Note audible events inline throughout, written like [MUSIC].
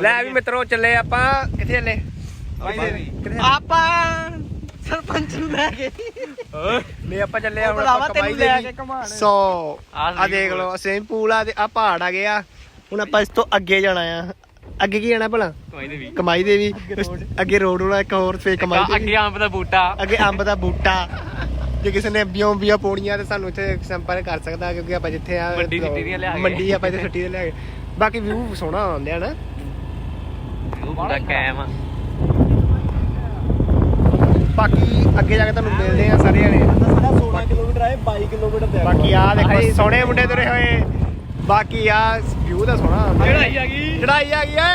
ਲੈ ਵੀ ਮਿੱਤਰੋ ਚੱਲੇ ਆਪਾਂ ਕਿੱਥੇ ਚੱਲੇ? ਕਿੱਥੇ ਆਪਾਂ ਸਰਪੰਚ ਨੂੰ ਲੈ ਕੇ। ਨਹੀਂ ਆਪਾਂ ਚੱਲੇ ਆ ਹੁਣ ਆਪਾਂ ਤੈਨੂੰ ਕਮਾਈ ਲੈ ਦੇ ਕੇ ਘਮਾਣ ਸੋ। ਆਹ ਆ ਦੇਖ ਲਓ ਸਵਿਮਿੰਗ ਪੂਲ ਆ ਤੇ ਆ ਪਹਾੜ ਆ ਗਿਆ ਹੁਣ ਆਪਾਂ ਇਸ ਤੋਂ ਅੱਗੇ ਜਾਣਾ ਆ। ਅੱਗੇ ਕੀ ਜਾਣਾ ਭਲਾ? ਕੋਈ ਨਹੀਂ ਕਮਾਈ ਦੇ ਵੀ। ਅੱਗੇ ਰੋਡ ਹੋਣਾ ਇੱਕ ਹੋਰ ਫੇਰ ਕਮਾਈ ਦੇ ਵੀ। ਅੱਗੇ ਅੰਬ ਦਾ ਬੂਟਾ। ਅੱਗੇ ਅੰਬ ਦਾ ਬੂਟਾ। ਜੇ ਕਿਸੇ ਨੇ ਅੰਬੀਆਂ ਅੰਬੀਆਂ ਪਾਉਣੀਆਂ ਤੇ ਸਾਨੂੰ ਇੱਥੇ ਸੰਪਰਕ ਕਰ ਸਕਦਾ ਕਿਉਂਕਿ ਆਪਾਂ ਜਿੱਥੇ ਆ ਮੰਡੀ ਸਿੱਟੀ ਦੀਆਂ ਲਿਆ ਕੇ। ਮੰਡੀ ਆਪਾਂ ਇੱਥੇ ਛੱਟੀ ਦੇ ਲਿਆ ਕੇ। ਬਾਕੀ ਵਿਊ ਸੋਹਣਾ ਆਉਂਦੇ ਆ ਨਾ ਉਹ ਆ। ਬਾਕੀ ਅੱਗੇ ਜਾ ਕੇ ਤੁਹਾਨੂੰ ਮਿਲਦੇ ਆ ਸਾਰੇ ਜਣੇ। ਸਾਡਾ 16 ਕਿਲੋਮੀਟਰ ਆਏ 22 ਕਿਲੋਮੀਟਰ ਤੇ ਬਾਕੀ ਆ ਦੇਖੋ ਸੋਹਣੇ ਮੁੰਡੇ ਤੁਰੇ ਹੋਏ। ਬਾਕੀ ਆ ਵਿਊ ਦਾ ਸੋਹਣਾ। ਚੜਾਈ ਆ ਗਈ। ਚੜਾਈ ਆ ਗਈ ਏ!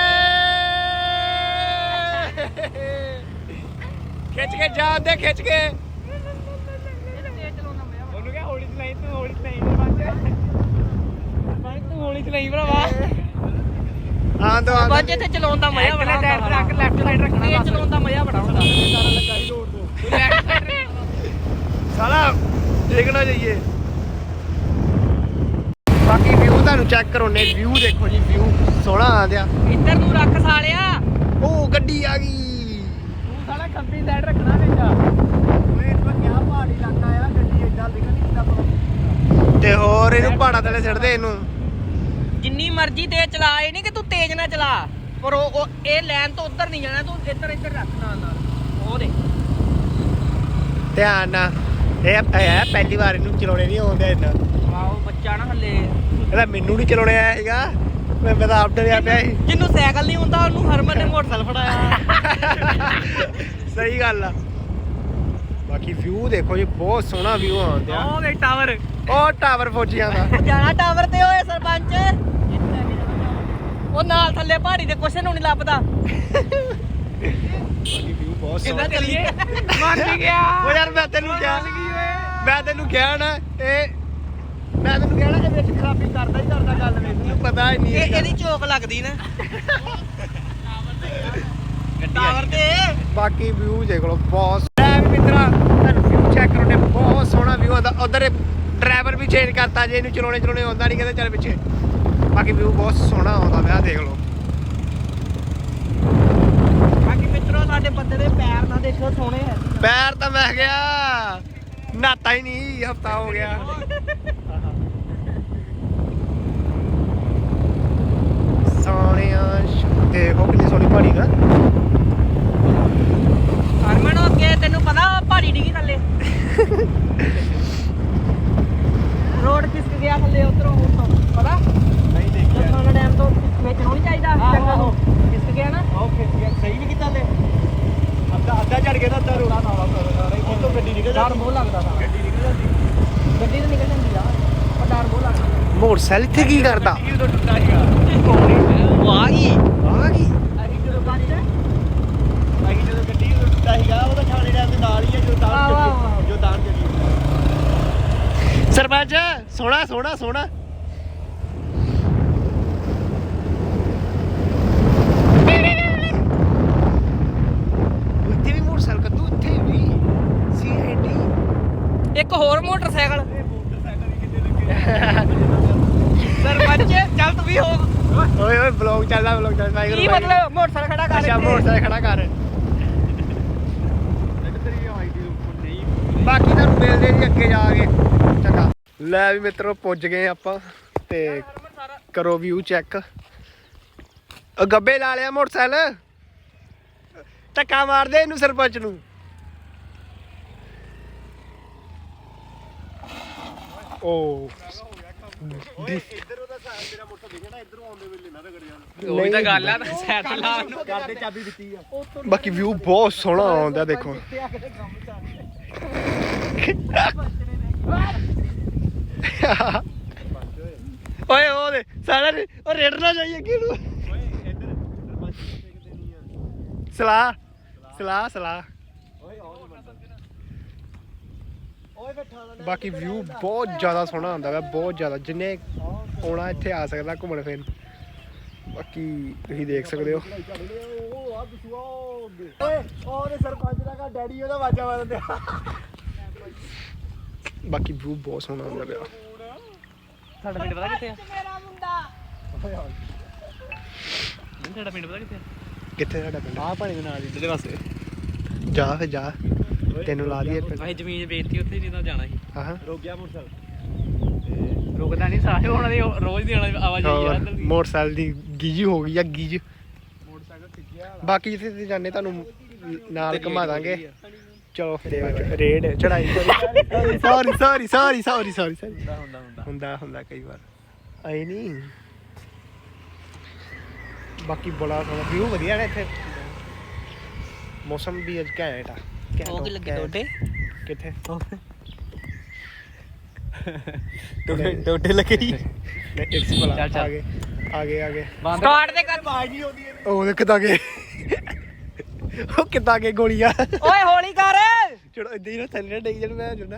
ਖਿੱਚ ਕੇ ਜਾਂਦੇ ਖਿੱਚ ਕੇ। ਉਹਨੂੰ ਕਿਹਾ ਹੌਲੀ ਚਲਾਈ ਤੂੰ ਹੌਲੀ ਚਲਾਈ ਬਾਅਦ ਤੂੰ ਹੌਲੀ ਚਲਾਈ ਭਰਾਵਾ। ਆਂ ਤੋਂ ਆਂ ਬਾਅਦ ਇੱਥੇ ਚਲਾਉਣ ਦਾ ਮਜ਼ਾ ਬੜਾ ਹੁੰਦਾ। ਟਰੱਕ ਲੈਫਟ ਸਾਈਡ ਰੱਖਣਾ ਇਹ ਚਲਾਉਣ ਦਾ ਮਜ਼ਾ ਬੜਾ ਹੁੰਦਾ। ਸਾਲਾ ਦੇਖਣਾ ਜਾਈਏ। ਬਾਕੀ ਵਿਊ ਤੁਹਾਨੂੰ ਚੈੱਕ ਕਰੋ ਨੇ ਵਿਊ ਦੇਖੋ ਜੀ ਵਿਊ ਸੋਹਣਾ ਆਂਦਿਆ ਇੱਧਰ ਨੂੰ ਰੱਖ ਸਾਲਿਆ। ਉਹ ਗੱਡੀ ਆ ਗਈ। ਤੂੰ ਸਾਲਾ ਖੱਬੀ ਸਾਈਡ ਰੱਖਣਾ ਨਹੀਂਗਾ ਓਏ ਇਹ ਤਾਂ ਕਿਆ ਪਹਾੜੀ ਇਲਾਕਾ ਆ। ਗੱਡੀ ਏਦਾਂ ਨਿਕਲ ਨਹੀਂ ਕਿਦਾ ਪਤਾ ਤੇ ਹੋਰ ਇਹਨੂੰ ਪਹਾੜਾਂ ਥੱਲੇ ਛੱਡਦੇ ਇਹਨੂੰ। ਜਿੰਨੀ ਮਰਜ਼ੀ ਤੇਜ਼ ਚਲਾ ਇਹ ਨਹੀਂ ਕਿ ਤੂੰ ਤੇਜ਼ ਨਾ ਚਲਾ। ਪਰ ਉਹ ਉਹ- ਇਹ ਲਾਈਨ ਤੋਂ ਉੱਧਰ ਨਹੀਂ ਜਾਣਾ ਤੂੰ ਇੱਧਰ ਇੱਧਰ ਰੱਖ ਨਾਲ ਨਾਲ। ਉਹ ਦੇ ਧਿਆਨ ਨਾਲ। ਇਹ ਇਹ ਪਹਿਲੀ ਵਾਰ ਇਹਨੂੰ ਚਲਾਉਣੇ ਨਹੀਂ ਆਉਂਦੇ ਇੰਨਾ। ਆਓ ਬੱਚਾ ਨਾ ਹੱਲੇ। ਇਹਦਾ ਮੈਨੂੰ ਨਹੀਂ ਚਲਾਉਣੇ ਆਇਆ ਹੈਗਾ। ਮੈਂ ਮੈਂ ਤਾਂ ਆਪ ਡਰਿਆ ਪਿਆ ਸੀ। ਜਿੰਨੂੰ ਸਾਈਕਲ ਨਹੀਂ ਹੁੰਦਾ ਉਹਨੂੰ ਹਰਮਨ ਨੇ ਮੋਟਰਸਾਈਕਲ ਫੜਾਇਆ। ਸਹੀ ਗੱਲ ਆ। ਬਾਕੀ ਵਿਊ ਦੇਖੋ ਜੀ ਬਹੁਤ ਸੋਹਣਾ ਵਿਊ ਆਉਂਦਿਆ। ਉਹ ਦੇ ਟਾਵਰ ਉਹ ਟਾਵਰ ਫੌਜੀਆਂ ਦਾ। ਜਾਣਾ ਟਾਵਰ ਤੇ ਓਏ ਸਰਪੰਚ। ਉਹ ਨਾਲ ਥੱਲੇ ਪਹਾੜੀ ਦੇ ਕੁਛ ਨੂੰ ਨਹੀਂ ਲੱਭਦਾ। ਬਾਕੀ ਵਿਊ ਬਹੁਤ ਕਿੱਦਾਂ ਸੋਹਣਾ ਚੱਲੀਏ? ਮੰਨ ਗਿਆ। [LAUGHS] ਉਹ ਯਾਰ ਮੈਂ ਤੈਨੂੰ ਕਿਹਾ ਮੈਂ ਤੈਨੂੰ ਕਿਹਾ ਨਾ ਇਹ ਮੈਂ ਤੈਨੂੰ ਕਿਹਾ ਨਾ ਕਿ ਵਿੱਚ ਖਰਾਬੀ ਕਰਦਾ ਹੀ ਕਰਦਾ ਗੱਲ ਮੈਨੂੰ ਪਤਾ ਹੀ ਨਹੀਂ ਇਹ ਇਹਦੀ। ਚੋਕ ਲੱਗਦੀ ਨਾ। ਟਾਵਰ ਤੇ। ਬਾਕੀ ਵਿਊ ਦੇਖ ਲਓ ਬਹੁਤ ਐ ਵੀ ਮਿੱਤਰਾ ਤੁਹਾਨੂੰ ਵਿਊ ਚੈੱਕ ਕਰੋ ਨੇ ਬਹੁਤ ਸੋਹਣਾ ਵਿਊ ਆਉਂਦਾ ਉਧਰ ਡਰਾਈਵਰ ਵੀ ਚੇਂਜ ਕਰਤਾ ਜੇ ਇਹਨੂੰ ਚਲਾਉਣੇ ਚਲਾਉਣੇ ਆਉਂਦਾ ਨਹੀਂ ਕਹਿੰਦੇ ਚੱਲ ਪਿੱਛੇ। ਬਾਕੀ ਵਿਊ ਬਹੁਤ ਸੋਹਣਾ ਆਉਂਦਾ ਵਿਆਹ ਦੇਖ ਲਓ। ਬਾਕੀ ਮਿੱਤਰੋ ਸਾਡੇ ਬੰਦੇ ਦੇ ਪੈਰ ਨਾ ਦੇਖੋ ਸੋਹਣੇ ਹੈ ਪੈਰ ਤਾਂ ਮੈਂ ਗਿਆ ਨਾਤਾ ਹੀ ਨਹੀਂ ਹਫਤਾ ਹੋ ਗਿਆ। ਸੋਹਣਿਆ ਦੇਖੋ ਕਿੰਨੀ ਸੋਹਣੀ ਪਹਾੜੀ ਨਾ। ਅੱਗੇ ਤੈਨੂੰ ਪਤਾ ਪਹਾੜੀ ਡਿੱਗੀ ਥੱਲੇ। [LAUGHS] ਰੋਡ ਕਿਸਕ ਗਿਆ ਥੱਲੇ ਉਧਰੋਂ ਉੱਥੋਂ ਪਤਾ? ਨਹੀਂ ਦੇਖਿਆ ਜਸਮਾਨਾ ਡੈਮ ਤੋਂ ਵਿੱਚ ਨਹੀਂ ਚਾਹੀਦਾ ਚੰਗਾ ਆਹੋ। ਕਿਸਕ ਗਿਆ ਨਾ। ਓਕੇ ਸਹੀ ਨਹੀਂ ਕੀਤਾ ਲੈ ਅੱਧਾ ਅੱਧਾ ਚੜ ਗਿਆ ਤਾਂ ਅੱਧਾ ਰੋੜਾ ਨਾਲਾ ਉਹ ਤੋਂ ਗੱਡੀ ਨਿਕਲ ਡਰ ਬਹੁਤ ਲੱਗਦਾ ਸੀ ਗੱਡੀ ਨਿਕਲ ਜਾਂਦੀ। ਗੱਡੀ ਤਾਂ ਨਿਕਲ ਜਾਂਦੀ ਆ ਪਰ ਡਰ ਬਹੁਤ ਲੱਗਦਾ। ਮੋਟਰਸਾਈਕਲ ਇੱਥੇ ਕੀ ਕਰਦਾ? ਉਹ ਆ ਗਈ ਅਸੀਂ ਜਦੋਂ ਬੱਚ ਅਸੀਂ ਜਦੋਂ ਗੱਡੀ ਉਦੋਂ ਟੁੱਟਾ ਸੀਗਾ ਉਹ ਤਾਂ ਥਾਣੇ ਡੈਮ ਦੇ ਨਾਲ ਹੀ ਹੈ ਜੋ ਦਾਨ ਆਹੋ, ਆਹੋ, ਆਹੋ। ਚੱਲੀ ਜੋ ਦਾਨ ਚੱਲੀ ਸਰਪੰਚ ਸੋਹਣਾ ਸੋਹਣਾ ਸੋਹਣਾ। ਵੀ ਮੋਟਰਸਾਈਕਲ ਵੀ? ਸੀਆਈਡੀ ਇੱਕ ਹੋਰ ਸਰਪੰਚ ਚੱਲ ਤੂੰ ਵੀ ਹੋ। ਓਏ ਓਏ ਬਲੌਗ ਚੱਲਦਾ ਬਲੌਗ ਚੱਲਦਾ ਕੀ ਮਤਲਬ ਮੋਟਰਸਾਈਕਲ ਖੜਾ ਕਰ ਅੱਛਾ ਇੱਥੇ। ਮੋਟਰਸਾਈਕਲ ਖੜਾ ਕਰ। ਤੇਰੀ ਆਈਡੀ ਉੱਪਰ ਨਹੀਂ ਬਾਕੀ ਤੁਹਾਨੂੰ ਮਿਲਦੇ ਜੀ ਅੱਗੇ ਜਾ ਕੇ। ਚੰਗਾ ਲੈ ਵੀ ਮਿੱਤਰੋ ਪੁੱਜ ਗਏ ਆਪਾਂ ਤੇ ਕਰੋ ਵਿਊ ਚੈੱਕ ਗੱਬੇ ਲਾ ਲਿਆ ਮੋਟਰਸਾਈਕਲ। ਧੱਕਾ ਮਾਰਦੇ ਇਹਨੂੰ ਸਰਪੰਚ ਨੂੰ। ਓ। ਇੱਧਰ ਉਹਦਾ ਸਾਹ ਤੇਰਾ ਮੋਟਰ ਦਿਖਣਾ ਇੱਧਰੋਂ ਆਉਂਦੇ ਵੇਲੇ ਨਾ ਰਗੜ ਜਾਣ। ਉਹੀ ਤਾਂ ਗੱਲ ਆ ਸਾਈਕਲ ਲਾ ਨੂੰ ਕਰਦੇ ਚਾਬੀ ਦਿੱਤੀ ਆ। ਬਾਕੀ ਵਿਊ ਬਹੁਤ ਸੋਹਣਾ ਆਉਂਦਾ ਦੇਖੋ। [LAUGHS] ਓਏ ਉਹ ਦੇ ਸਾਰਾ ਉਹ ਰੇਡ ਨਾ ਜਾਈਏ ਕਿਹਨੂੰ ਓਏ ਇੱਧਰ ਸਰਪੰਚ ਕਿਤੇ ਕਿਤੇ ਆ ਸਲਾਹ ਸਲਾਹ ਸਲਾਹ। ਓਏ ਆਉ ਬਾਕੀ ਵਿਊ ਬਹੁਤ ਜ਼ਿਆਦਾ ਸੋਹਣਾ ਆਉਂਦਾ ਵਾ, ਬਹੁਤ ਜ਼ਿਆਦਾ। ਜਿੰਨੇ ਆਉਣਾ ਇੱਥੇ ਆ ਸਕਦਾ ਘੁੰਮਣ ਫਿਰਨ। ਬਾਕੀ ਤੁਸੀਂ ਦੇਖ ਸਕਦੇ ਹੋ। ਓਏ ਉਹਦੇ ਸਰਪੰਚ ਦਾ ਡੈਡੀ ਉਹਦਾ ਵਾਜਾ ਮਾਰਦੇ ਬਾਕੀ ਵਿਊ ਬਹੁਤ ਸੋਹਣਾ ਆਉਂਦਾ ਪਿਆ। ਸਾਡਾ ਪਿੰਡ ਪਤਾ ਕਿੱਥੇ ਆ? ਸਾਡਾ ਪਿੰਡ ਪਤਾ ਕਿੱਥੇ ਕਿੱਥੇ ਸਾਡਾ ਪਿੰਡ? ਆਹ ਪਾਣੀ ਦੇ ਨਾਲ ਇੱਧਰਲੇ ਪਾਸੇ। ਜਾ ਫਿਰ ਜਾ। ਤੈਨੂੰ ਲਾ ਦਈਏ ਪਿੰਡ ਅਸੀਂ ਜ਼ਮੀਨ ਵੇਚਤੀ ਉੱਥੇ ਨਹੀਂ ਤਾਂ ਜਾਣਾ ਸੀ। ਹਾਂ ਰੁਕ ਗਿਆ ਮੋਟਰਸਾਈਕਲ। ਰੁਕਦਾ ਨਹੀਂ ਸਾਰੇ ਉਹਨਾਂ ਦੀ ਰੋਜ਼ ਦੀ ਆਵਾਜ਼ ਆਈ ਹੋਰ ਆ ਇੱਧਰ ਦੀ। ਮੋਟਰਸਾਈਕਲ ਦੀ ਗੀਜ ਹੋ ਗਈ ਆ ਗੀਜ। ਮੋਟਰਸਾਈਕਲ ਟਿੱਕਿਆ ਬਾਕੀ ਜਿੱਥੇ ਤੇ ਜਾਂਦੇ ਤੁਹਾਨੂੰ ਨਾਲ ਘੁਮਾ ਦਾਂਗੇ। ਚਲੋ ਰੇਡ ਚੜਾਈ sorry sorry sorry sorry sorry sorry ਹੁੰਦਾ ਹੁੰਦਾ ਹੁੰਦਾ। ਹੁੰਦਾ ਕਈ ਵਾਰ। ਆਈ ਨਹੀਂ ਬਾਕੀ ਬੜਾ ਸੋਹਣਾ ਵਿਊ ਵਧੀਆ ਨੇ ਇੱਥੇ। ਮੌਸਮ ਵੀ ਅੱਜ ਘੈਂਟ ਆ। ਉਹ ਕੀ ਲੱਗੇ। ਤੁਹਾਡੇ ਕਿੱਥੇ? ਟੋਟੇ ਟੋਟੇ ਲੱਗੇ ਹੀ। ਨਹੀਂ ਇੱਕ ਭਲਾ ਚੱਲ, ਚੱਲ। ਆਗੇ ਆਗੇ ਆਗੇ। ਸਟਾਰਟ ਤੇ ਕਰ। ਉਹ ਦੇਖ ਕਿੱਦਾਂ ਗਏ? ਉਹ ਕਿੱਦਾਂ ਗਏ ਗੋਲੀਆਂ? ਓਏ ਹੌਲੀ ਕਰ। ਚੜੋ ਇਦਾਂ ਹੀ ਨਾ ਥੱਲੇ ਡੇਗ ਜਣ ਮੈਂ ਜੁਣਾ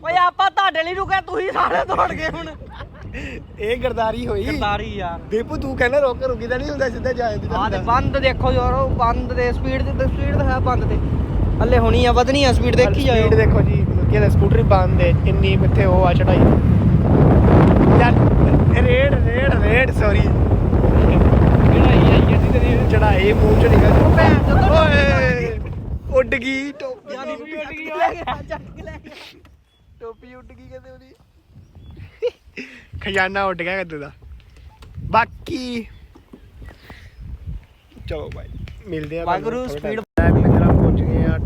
ਓਏ ਆਪਾਂ ਤੁਹਾਡੇ ਲਈ ਰੁਕੇ ਤੁਸੀਂ ਸਾਰੇ ਦੌੜ ਗਏ ਹੁਣ। ਇਹ ਗਰਦਾਰੀ ਹੋਈ। ਸਰਦਾਰੀ ਯਾਰ ਦੀਪੂ ਤੂੰ ਕਹਿੰਦਾ ਰੋਕ ਰੁਕੀ ਤਾਂ ਨਹੀਂ ਹੁੰਦਾ ਸਿੱਧਾ ਜਾ ਜਾਂਦੀ ਆਹ ਤੇ ਬੰਦ ਦੇਖੋ ਯਾਰ ਉਹ ਬੰਦ ਦੇ ਸਪੀਡ ਤੇ ਸਪੀਡ ਤਾਂ ਹੈ ਬੰਦ ਤੇ। ਹੱਲੇ ਹੋਣੀ ਆ ਵਧਣੀ ਆ ਸਪੀਡ ਦੇਖੀ ਜਾਓ। ਸਪੀਡ ਦੇਖੋ ਜੀ ਕਿਹਦਾ ਸਕੂਟਰ ਬੰਦ ਹੈ ਇੰਨੀ ਇੱਥੇ ਉਹ ਆ ਚੜਾਈ ਯਾਰ ਰੇਡ ਰੇਡ ਰੇਡ ਸੌਰੀ ਕਿਹੜਾ ਆਈ ਅਸੀਂ ਤੇ ਚੜਾਈ ਮੂੰਹ ਚ ਨਿਕਲ। ਉਹ ਭੈਣ ਚੋਦ ਓਏ। ਉੱਡ ਗਈ ਟੋਪੀ ਯਾਰ ਉੱਡ ਗਈ ਲੈ ਗਿਆ ਚੱਕ ਕੇ ਲੈ ਗਿਆ ਟੋਪੀ ਉੱਡ ਗਈ ਕਹਿੰਦੇ ਉਹਦੀ। ਖਜ਼ਾਨਾ ਉੱਡ ਗਿਆ ਕਦੋਂ ਦਾ ਬਾਕੀ ਚਲੋ ਬਾਈ ਮਿਲਦੇ ਆ ਥੋੜ੍ਹੇ time ਮਿੱਤਰਾਂ ਪਹੁੰਚ ਗਏ ਆ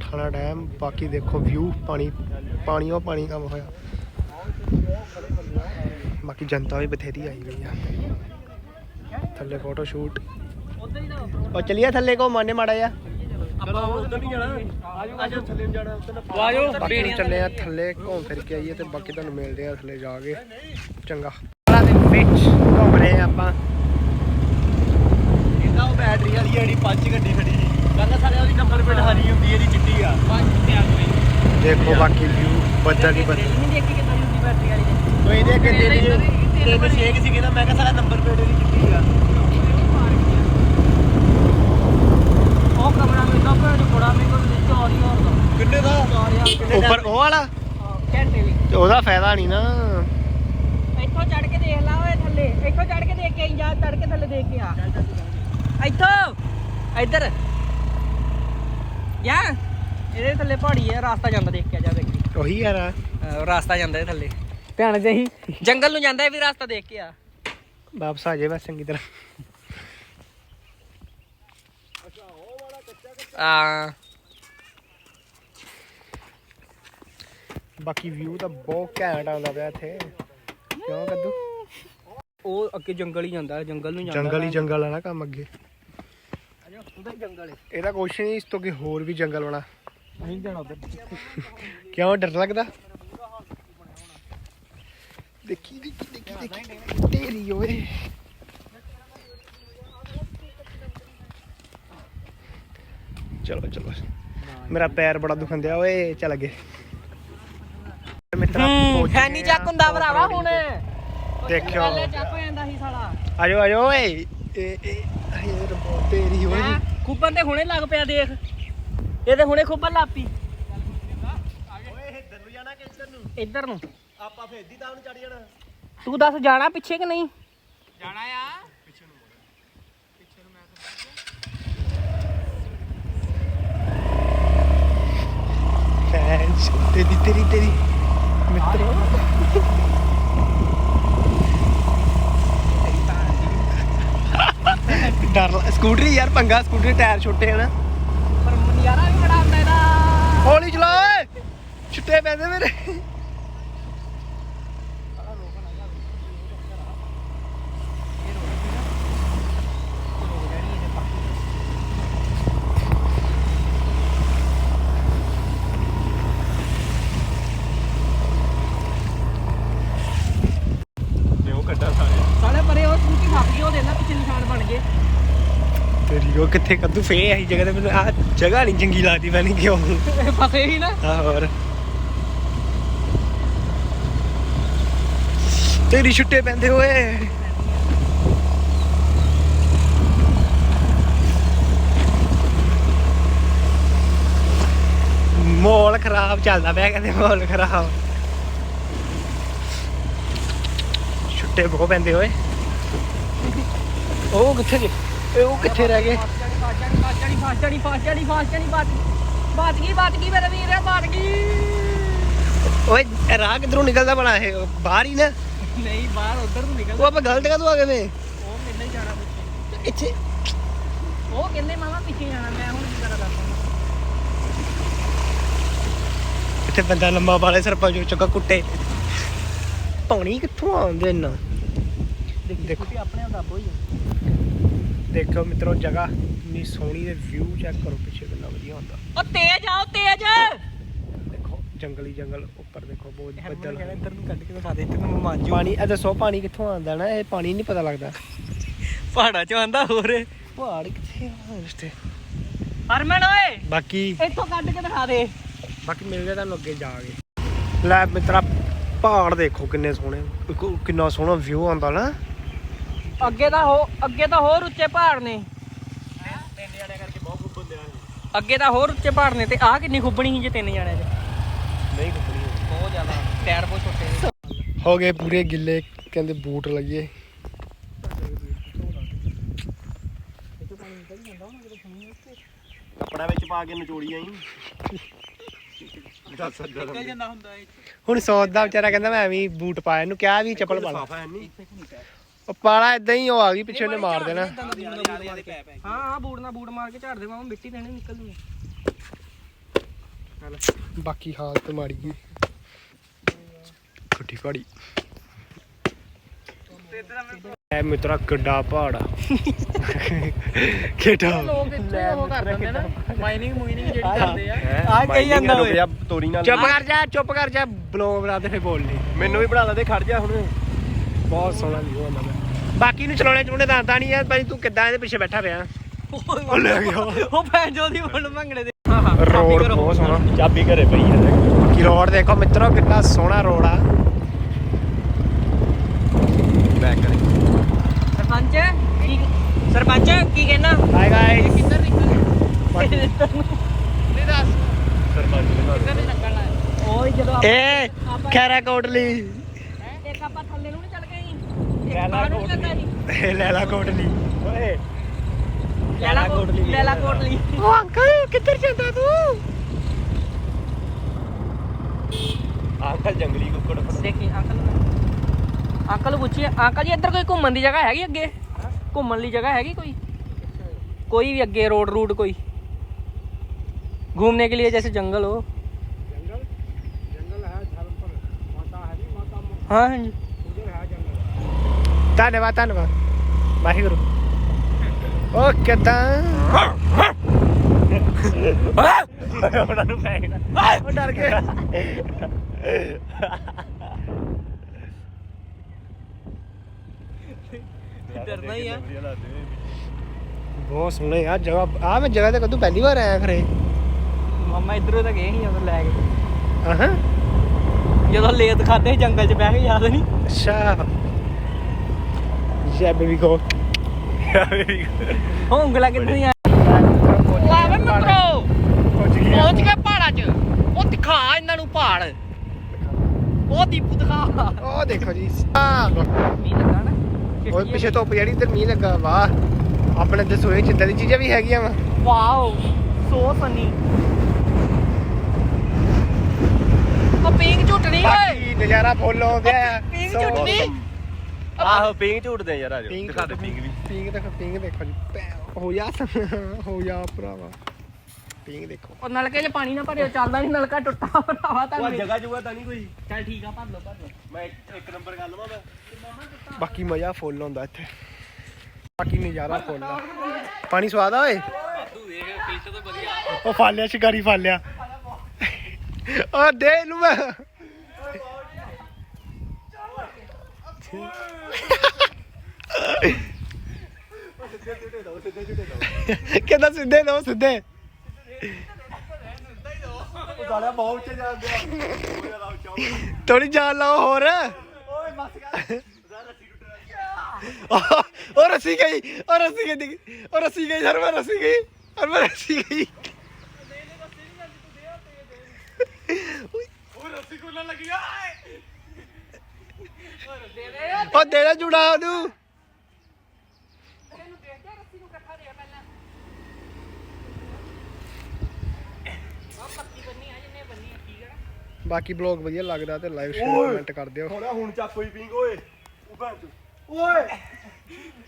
ਠਾਣਾ ਡੈਮ। ਬਾਕੀ ਦੇਖੋ ਵਿਊ ਪਾਣੀ ਪਾਣੀ ਉਹ ਪਾਣੀ ਕੰਮ ਹੋਇਆ। ਬਾਕੀ ਜਨਤਾ ਵੀ ਬਥੇਰੀ ਆਈ ਹੋਈ ਆ। ਥੱਲੇ ਫੋਟੋ ਸ਼ੂਟ ਉਹ ਚਲਿਏ ਥੱਲੇ ਕੋ ਮਾਨੇ ਮਾੜਾ ਜਾ ਚਲੋ ਉਧਰ ਨਹੀਂ ਜਾਣਾ। ਆਜੋ ਥੱਲੇ ਜਾਣਾ ਉਧਰ ਆਜੋ। ਬਾਕੀ ਚੱਲੇ ਆ ਥੱਲੇ ਘੁੰਮ ਫਿਰ ਕੇ ਆਈਏ ਤੇ ਬਾਕੀ ਤੁਹਾਨੂੰ ਮਿਲਦੇ ਆ ਥੱਲੇ ਜਾ ਕੇ। ਚੰਗਾ। ਦੇ ਵਿੱਚ ਘੁੰਮ ਰਹੇ ਆ ਆਪਾਂ। ਇਹਦਾ ਉਹ ਬੈਟਰੀ ਵਾਲੀ ਜਿਹੜੀ ਪੰਜ ਗੱਡੀ ਖੜੀ ਸੀ। ਕਹਿੰਦਾ ਸਾਰੇ ਉਹਦੀ ਨੰਬਰ ਪਲੇਟ ਹਰੀ ਹੁੰਦੀ ਇਹਦੀ ਚਿੱਟੀ ਆ। ਦੇਖੋ ਬਾਕੀ ਵਿਊ ਬੱਦਲ ਹੀ ਬੱਦਲ ਨਹੀਂ ਦੇਖੀ ਕਿੰਨਾ ਹੁੰਦੀ ਬੈਟਰੀ ਵਾਲੀ। ਦੇ ਕੋਈ ਇਹਦੇ ਅੱਗੇ ਤਿੰਨ ਤਿੰਨ ਛੇਕ ਸੀ ਕਹਿੰਦਾ ਮੈਂ ਕਿਹਾ ਸਾਰਾ ਨੰਬਰ ਪਲੇਟ ਇਹਦੀ ਚਿੱਟੀ ਆ ਉਹ ਕਮਰਾ ਮੇਰਾ ਭੈਣ ਬੜਾ ਮਹਿੰਗਾ ਦੇ 4000 ਦਾ ਕਿੰਨੇ ਦਾ? 4000 ਉੱਪਰ ਉਹ ਵਾਲਾ? ਘੰਟੇ ਵੀ ਤੇ ਉਹਦਾ ਫਾਇਦਾ ਨਹੀਂ ਨਾ। ਇੱਥੋਂ ਚੜ ਕੇ ਦੇਖ ਲਾ ਓਏ ਥੱਲੇ। ਇੱਥੋਂ ਚੜ ਕੇ ਦੇਖ ਕੇ ਆਈ ਜਾ ਚੜ ਕੇ ਥੱਲੇ ਦੇਖ ਕੇ ਆ। ਇੱਥੋਂ! ਇੱਧਰ। ਯਾ? ਇਹਦੇ ਥੱਲੇ ਪਹਾੜੀ ਹੈ ਰਾਸਤਾ ਜਾਂਦਾ ਦੇਖ ਕੇ ਆ ਜਾ ਦੇਖੀ। ਉਹੀ ਯਾਰ ਆ। ਅਹ ਰਾਸਤਾ ਜਾਂਦਾ ਇਹ ਥੱਲੇ। ਧਿਆਨ ਜੰਗਲ ਨੂੰ ਜਾਂਦਾ ਇਹ ਵੀ ਰਾਸਤਾ ਦੇਖ ਕੇ ਆ। ਵਾਪਸ ਆ ਜਾਏ ਬਸ ਚੰਗੀ ਤਰ੍ਹਾਂ। ਆ। ਬਾਕੀ ਵਿਊ ਤਾਂ ਬਹੁਤ ਘੈਂਟ ਆਉਂਦਾ ਪਿਆ ਇੱਥੇ। ਕਿਉਂ ਕੱਦੂ? ਉਹ ਅੱਗੇ ਜੰਗਲ ਹੀ ਜਾਂਦਾ ਜੰਗਲ ਨੂੰ ਜਾਂਦਾ ਜੰਗਲ ਹੀ ਜੰਗਲ ਆ ਨਾ ਕੰਮ ਅੱਗੇ। ਉਧਰ ਜੰਗਲ ਹੈ। ਇਹਦਾ ਕੁਛ ਨਹੀਂ ਇਸ ਤੋਂ ਕਿ ਹੋਰ ਵੀ ਜੰਗਲ ਹੋਣਾ ਨਹੀਂ ਜਾਣਾ ਉਧਰ। ਕਿਉਂ ਡਰ ਲੱਗਦਾ? ਦੇਖੀ ਦੇਖੀ ਦੇਖੀ ਦੇਖੀ। ਤੇਰੀ ਓਏ। ਚਲੋ ਚਲੋ। ਮੇਰਾ ਪੈਰ ਬੜਾ ਦੁਖਣ ਦਿਆ ਓਏ ਚੱਲ ਅੱਗੇ। ਮਿੱਤਰਾ ਪਹੁੰਚ ਹੈ ਨਹੀਂ ਗਏ ਆ ਚੱਕ ਹੁੰਦਾ ਭਰਾਵਾ ਹੁਣ। ਦੇਖਿਓ। ਪਹਿਲੇ ਚੱਕ ਹੋ ਜਾਂਦਾ ਸੀ ਸਾਲਾ। ਆਜੋ ਆਜੋ ਓਏ। ਇਹ ਇਹ ਇਹ ਰੱਬੋ ਤੇਰੀ ਓਏ ਹੈਂ? ਖੁੱਬਣ ਤੇ ਹੁਣੇ ਲੱਗ ਪਿਆ ਦੇਖ। ਇਹ ਤੇ ਹੁਣੇ ਖੁੱਬਣ ਲੱਗ ਪਈ। ਓਏ ਇੱਧਰ ਨੂੰ ਜਾਣਾ ਕਿ ਇੱਧਰ ਨੂੰ? ਇੱਧਰ ਨੂੰ। ਆਪਾਂ ਫੇਰ ਦੀ ਤਾਂ ਨੂੰ ਚੜ ਜਾਣਾ। ਤੂੰ ਦੱਸ ਜਾਣਾ ਪਿੱਛੇ ਕਿ ਨਹੀਂ? ਜਾਣਾ ਆ। ਤੇਰੀ ਤੇਰੀ ਤੇਰੀ। ਮਿੱਤਰੋ। ਡਰ ਲ- ਸਕੂਟਰੀ ਯਾਰ ਪੰਗਾ ਸਕੂਟਰੀ ਦੇ ਟਾਇਰ ਛੋਟੇ ਹਨ ਪਰ ਨਜ਼ਾਰਾ ਵੀ ਬੜਾ ਆਉਂਦਾ ਇਹਦਾ। ਹੌਲੀ ਚਲਾ ਓਏ। ਛੁੱਟੇ ਪੈਂਦੇ ਮੇਰੇ ਜੇ ਉਹ ਕੱਢਾ ਸਾਰੇ ਸਾਲੇ ਪਰੇ ਉਹ ਸਕੂਟੀ ਫਸ ਗਈ ਉਹ ਦੇ ਲੈ ਪਿੱਛੇ ਨਿਸ਼ਾਨ ਬਣ ਗਏ। ਤੇਰੀ ਉਹ ਕਿੱਥੇ ਕੱਦੂ ਫੇ ਆਹੀ ਜਗ੍ਹਾ ਤੇ ਮੈਨੂੰ ਆ ਜਗ੍ਹਾ ਨਹੀਂ ਚੰਗੀ ਲੱਗਦੀ ਪਤਾ ਨਹੀਂ ਕਿਉਂ। ਫਸੇ ਹੀ ਨਾ। ਆ ਹੋਰ। ਤੇਰੀ ਛੁੱਟੇ ਪੈਂਦੇ ਓਏ। ਮਾਹੌਲ ਖਰਾਬ ਚੱਲਦਾ ਪਿਆ ਕਹਿੰਦੇ ਮਾਹੌਲ ਖਰਾਬ। ਛੁੱਟੇ ਬਹੁਤ ਪੈਂਦੇ ਓਏ। ਉਹ ਕਿੱਥੇ ਗਏ? ਇਹ ਉਹ ਕਿੱਥੇ ਰਹਿ ਗਏ? ਫਾਸ ਜਾਣੀ ਫਾਸ ਜਾਣੀ ਫਾਸ ਜਾਣੀ ਫਾਸ ਜਾਣੀ ਫਾਸ ਜਾਣੀ ਫਾਸ ਬਚ ਗਈ ਬਚ ਗਈ ਮੇਰੇ ਵੀਰ ਬਚ ਗਈ ਓਏ, ਇਹ ਰਾਹ ਕਿੱਧਰੋਂ ਨਿਕਲਦਾ ਬਣਾ ਇਹ? ਬਾਹਰ ਹੀ ਨਾ। ਨਹੀਂ ਬਾਹਰ ਉਧਰ ਨੂੰ ਨਿਕਲ ਉਹ ਆਪਾਂ ਗਲਤ ਕਦੋਂ ਆ ਗਏ ਵੇ? ਉਹ ਕਿੰਨੇ ਜਾਣਾ ਪਿੱਛੇ ਇੱਥੇ। ਉਹ ਕਹਿੰਦੇ ਮਾਮਾ ਪਿੱਛੇ ਜਾਣਾ ਮੈਂ ਹੁਣ ਕੀ ਕਰਾਂ ਦੱਸ ਇੱਥੇ ਬੰਦਾ ਲੰਮਾ ਵਾਲੇ ਸਰਪੰਚ ਹੋ ਚੁੱਕਾ ਕੁੱਟੇ। ਪਾਣੀ ਕਿੱਥੋਂ ਆਉਂਦੇ ਇੰਨਾ ਦੇਖੋ ਆਪਣੇ ਦੇਖੋ ਮਿੱਤਰੋ ਜਗ੍ਹਾ ਇੰਨੀ ਸੋਹਣੀ ਦੇ ਵਿਊ ਚੈੱਕ ਕਰੋ ਪਿੱਛੇ ਕਿੰਨਾ ਵਧੀਆ ਹੁੰਦਾ। ਉਹ ਤੇਜ਼ ਆਓ ਤੇਜ਼। ਦੇਖੋ ਜੰਗਲੀ ਜੰਗਲ ਉੱਪਰ ਦੇਖੋ ਬਹੁਤ ਬੱਦਲ ਇੱਧਰ ਨੂੰ ਕੱਢ ਕੇ ਦਿਖਾ ਦੇ ਇੱਧਰ ਨੂੰ ਮਾਂਜੂ। ਪਾਣੀ ਇਹ ਦੱਸੋ ਪਾਣੀ ਕਿੱਥੋਂ ਆਉਂਦਾ ਨਾ ਇਹ ਪਾਣੀ ਨਹੀਂ ਪਤਾ ਲੱਗਦਾ। ਪਹਾੜਾਂ ਚੋਂ ਆਂਦਾ ਹੋਰ। ਪਹਾੜ ਕਿੱਥੇ ਆ ਇਸ ਤੇ ਹਰਮਨ ਓਏ! ਬਾਕੀ ਇੱਥੋਂ ਕੱਢ ਕੇ ਦਿਖਾ ਦੇ। ਬਾਕੀ ਮਿਲਦੇ ਤੁਹਾਨੂੰ ਅੱਗੇ ਜਾ ਕੇ। ਲੈ ਮਿੱਤਰਾ ਪਹਾੜ ਦੇਖੋ ਕਿੰਨੇ ਸੋਹਣੇ ਕਿੰਨਾ ਸੋਹਣਾ ਵਿਊ ਆਉਂਦਾ ਨਾ। ਅੱਗੇ ਤਾਂ ਹੋ ਅੱਗੇ ਤਾਂ ਹੋਰ ਉੱਚੇ ਪਹਾੜ ਨੇ। ਅੱਗੇ ਤਾਂ ਹੋਰ ਉੱਚੇ ਪਹਾੜ ਨੇ ਤੇ ਆਹ ਕਿੰਨੀ ਖੁੱਬਣੀ ਸੀ ਜੇ ਤਿੰਨ ਜਣਿਆਂ 'ਚ। ਨਹੀਂ ਕੁੱਪਣੀ ਬਹੁਤ ਜ਼ਿਆਦਾ ਟਾਇਰ ਬਹੁਤ ਛੋਟੇ ਨੇ। ਹੋ ਗਏ ਪੂਰੇ ਗਿੱਲੇ ਕਹਿੰਦੇ ਬੂਟ ਲਈਏ ਕੱਪੜਾ ਵਿੱਚ ਪਾ ਕੇ ਨਚੋੜੀ ਆਈ। ਦੱਸ ਹੁੰਦਾ ਹੁਣ ਸੌਦ ਦਾ ਵਿਚਾਰਾ ਕਹਿੰਦਾ ਮੈਂ ਵੀ ਬੂਟ ਪਾਇਆ ਇਹਨੂੰ ਕਿਹਾ ਵੀ ਚੱਪਲ ਪਾ ਲਾ। ਸਾਫਾ ਹੈ ਨਹੀਂ ਉਹ ਪਾਲਾ ਇਦਾਂ ਹੀ ਉਹ ਆ ਗਈ ਪਿੱਛੇ ਉਹਨੇ ਮਾਰ ਦੇਣਾ। ਹਾਂ ਹਾਂ ਬੂਟ ਨਾਲ ਬੂਟ ਮਾਰ ਕੇ ਝਾੜ ਦੇ ਮਾਮਾ ਮਿੱਟੀ ਦੇਣੀ ਨਿਕਲ ਜੂ ਬਾਕੀ ਹਾਲਤ ਮਾੜੀ ਗਈ ਖੱਟੀ ਕਾੜੀ ਐ ਮਿੱਤਰਾ ਕਿੱਡਾ ਪਹਾੜ। ਆ ਕਿੱਡਾ ਲੋਕ ਇੱਥੇ ਉਹ ਕਰ ਦਿੰਦੇ ਨਾ ਮਾਈਨਿੰਗ ਮੂਈਨਿੰਗ ਜਿਹੜੀ ਕਰਦੇ ਆ। ਆ ਕਹੀ ਜਾਂਦਾ ਓਏ। ਤੋਰੀ ਨਾਲ। ਚੁੱਪ ਕਰ ਜਾ ਚੁੱਪ ਕਰ ਜਾ ਬਲੌਗ ਬਣਾ ਤੇ ਫੇ ਬੋਲਨੀ ਮੈਨੂੰ ਵੀ ਬਣਾ ਲਾ ਦੇ ਖੜ ਜਾ ਹੁਣ। ਬਹੁਤ ਸੋਹਣਾ ਵੀਊ ਆਉਂਦਾ ਪਿਆ ਬਾਕੀ ਨੂੰ ਚਲਾਉਣੇ ਚੁਣੇ ਦੱਸਦਾ ਨਹੀਂ ਆ ਭਾਈ ਤੂੰ ਕਿੱਦਾਂ ਇਹਦੇ ਪਿੱਛੇ ਬੈਠਾ ਪਿਆ? ਉਹ ਲੈ ਗਿਆ। ਉਹ ਭੈਣ ਜੋਦੀ ਮੁੰਡ ਮੰਗਣੇ ਦੇ। ਰੋਡ ਬਹੁਤ ਸੋਹਣਾ। ਚਾਬੀ ਘਰੇ ਪਈ ਹੈ ਬਾਕੀ ਰੋਡ ਦੇਖੋ ਮਿੱਤਰੋ ਕਿੰਨਾ ਸੋਹਣਾ ਰੋਡ ਆ। ਬੈਕ ਕਰੇ। ਸਰਪੰਚ ਕੀ ਸਰਪੰਚ ਕੀ ਕਹਿਣਾ? ਹਾਈ ਗਾਇਸ ਕਿੱਧਰ ਨਿਕਲ ਨਹੀਂ। ਦੱਸ ਸਰਪੰਚ ਨੇ ਕਿੱਧਰ ਨਿਕਲਣਾ ਓਏ ਜਦੋਂ ਆਪਾਂ ਏ ਖੈਰਾ ਕੋਟਲੀ। ਇੱਕ ਆਪਾਂ लैला कोटली लैला कोटली लैला कोटली लैला कोटली अंकल किधर तू अंकल जंगली अंकल अंकल पूछिए अंकल जी इधर कोई घूमन की जगह हैगी अगे घूमन की जगह हैगी कोई? कोई भी अगे रोड रूट कोई? घूमने के लिए जैसे जंगल हो। जंगल? जंगल है धर्मपुर माता माता हाँ, हाँ जी। ਧੰਨਵਾਦ ਧੰਨਵਾਦ। ਵਾਹਿਗੁਰੂ। ਉਹ ਕਿਦਾਂ ਉਹਨਾਂ ਨੂੰ ਪੈ ਗਿਆ ਉਹ ਡਰ ਗਏ। ਡਰਨਾ ਹੀ ਆ। ਬਹੁਤ ਸੋਹਣੇ ਆ ਜਗ੍ਹਾ ਆ ਮੈਂ ਜਗ੍ਹਾ ਤੇ ਕਦੋਂ ਪਹਿਲੀ ਵਾਰ ਆਇਆ ਖਰੇ। ਮਮਾ ਇਧਰੋਂ ਤਾਂ ਗਏ ਨਹੀਂ ਉਦੋਂ ਲੈ ਕੇ। ਹਾਂ ਜਦੋਂ ਲੇਤ ਖਾਦੇ ਜੰਗਲ 'ਚ ਬਹਿ ਕੇ ਯਾਦ ਨਹੀਂ। ਅੱਛਾ। ਬੇਬੀ ਗੋ ਉਹ ਉਂਗਲਾ ਕਿੱਥੇ ਆ ਲਾਵੇ ਮਿੱਤਰੋ ਪਹੁੰਚ ਗਏ ਪਹਾੜਾਂ 'ਚ। ਉਹ ਦਿਖਾ ਇਹਨਾਂ ਨੂੰ ਪਹਾੜ। ਉਹ ਦੀਪੂ ਦਿਖਾ। ਉਹ ਦੇਖੋ ਜੀ ਆ ਮੀਂਹ ਲੱਗਾ ਨਾ। ਉਹ ਪਿੱਛੇ ਧੁੱਪ ਜਿਹੜੀ ਤੇ ਮੀਂਹ ਲੱਗਾ ਵਾਹ। ਆਪਣੇ ਦਸੋਏ ਚਿੱਦਾਂ ਦੀ ਚੀਜ਼ਾਂ ਵੀ ਹੈਗੀਆਂ ਵਾ। ਵਾਓ ਸੋ ਫਨੀ ਉਹ ਪਿੰਗ ਝੁੱਟਣੀ ਓਏ। ਨਜ਼ਾਰਾ ਫੁੱਲ ਆਉਂਦਾ ਆ ਪਿੰਗ ਝੁੱਟਣੀ। ਆਹੋ ਪਿੰਗ ਝੂਟਦੇ ਯਾਰ ਆਜੋ ਪਿੰਗ ਦਿਖਾ ਦੇ ਪਿੰਗ ਵੀ। ਪਿੰਗ ਦੇਖੋ ਪਿੰਗ ਦੇਖੋ ਜੀ। ਭੈ- ਹੋ ਜਾ ਹੋ ਜਾ ਭਰਾਵਾ। ਪਿੰਗ ਦੇਖੋ। ਉਹ ਨਲਕੇ 'ਚ ਪਾਣੀ ਨਾ ਭਰਿਓ ਚੱਲਦਾ ਨਹੀਂ ਨਲਕਾ ਟੁੱਟਾ ਭਰਾਵਾ ਉਹ ਤੁਹਾਨੂੰ। ਜਗ੍ਹਾ ਜੁਗਾ ਤਾਂ ਨਹੀਂ ਕੋਈ। ਚੱਲ ਠੀਕ ਆ ਭਰ ਲਓ ਭਰ ਲਓ। ਮੈਂ ਇੱਕ ਇੱਕ ਨੰਬਰ ਕਰ ਲਵਾਂ ਮੈਂ। ਬਾਕੀ ਮਜ਼ਾ ਫੁੱਲ ਹੁੰਦਾ ਇੱਥੇ। ਬਾਕੀ ਨਜ਼ਾਰਾ ਫੁੱਲ ਆ। ਪਾਣੀ ਸਵਾਦ ਆ ਓਏ? ਉਹ ਫੜ ਲਿਆ ਸ਼ਿਕਾਰੀ ਫੜ ਲਿਆ। ਉਹ ਦੇ ਨੂੰ ਮੈਂ। [LAUGHS] ਕਹਿੰਦਾ ਸਿੱਧੇ ਦੋ ਸਿੱਧੇ। ਬਹੁਤ ਉੱਚੇ ਜਾਂਦੇ ਆ ਓਏ ਥੋੜੀ ਜਾਨ ਲਾਓ ਹੋਰ। ਕਰ ਉਹ ਰੱਸੀ ਗਈ ਉਹ ਰੱਸੀ ਗਈ ਉਹ ਰੱਸੀ ਗਈ ਹਰ ਵਾਰ ਰੱਸੀ ਗਈ ਹਰ ਵਾਰ ਰੱਸੀ ਗਈ। ਉਹ ਰੱਸੀ ਕੋਲਣ ਲੱਗੀ ਆ। ਉਹ ਦੇ ਦੇ ਜੂੜਾ ਉਹਨੂੰ। ਬਾਕੀ ਬਲੌਗ ਵਧੀਆ ਲੱਗਦਾ ਤੇ ਲਾਈਵ ਸ਼ੇਅਰ ਕਮੈਂਟ ਕਰ ਦਿਓ। ਥੋੜਾ ਹੁਣ ਚੱਕ ਹੋਈ ਪਿੰਗ ਓਏ। ਉਹ ਭੈਣ ਚੋ। ਓਏ।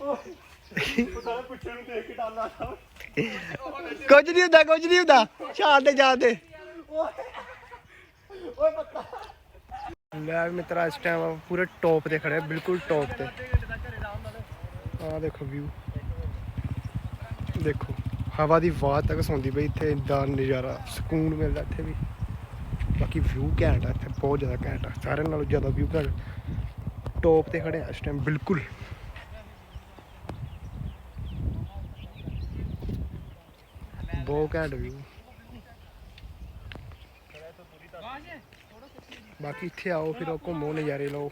ਉਹ ਸਾਲੇ ਪਿੱਛੇ ਨੂੰ ਦੇਖ ਕੇ ਡਾਲਾ ਕੁਝ ਨਹੀਂ ਹੁੰਦਾ ਕੁਝ ਨਹੀਂ ਹੁੰਦਾ। ਸ਼ਾਨ ਤੇ ਜਾ ਤੇ ਓਏ। ਓਏ ਪੱਤਾ ਲੈ ਵੀ ਮਿੱਤਰਾ, ਇਸ ਟਾਈਮ ਪੂਰੇ ਟੌਪ ਤੇ ਖੜੇ ਬਿਲਕੁਲ ਟੌਪ ਤੇ। ਆਹ ਦੇਖੋ ਵਿਊ ਦੇਖੋ, ਹਵਾ ਦੀ ਵਾਹ ਤੱਕ ਸੌਂਦੀ ਪਈ ਇੱਥੇ ਦਾ ਨਜ਼ਾਰਾ, ਸਕੂਨ ਮਿਲਦਾ ਇੱਥੇ ਵੀ। ਬਾਕੀ ਵਿਊ ਘੈਂਟ ਆ ਇੱਥੇ, ਬਹੁਤ ਜ਼ਿਆਦਾ ਘੈਂਟ ਆ, ਸਾਰਿਆਂ ਨਾਲੋਂ ਜ਼ਿਆਦਾ ਵਿਊ ਘੈਂਟ। ਟੌਪ ਤੇ ਖੜੇ ਆ ਇਸ ਟਾਈਮ ਬਿਲਕੁਲ। ਬਹੁਤ ਘੈਂਟ ਵਿਊ ਬਾਕੀ ਇੱਥੇ ਆਓ ਫਿਰ ਘੁੰਮੋ ਨਜ਼ਾਰੇ ਲਓ।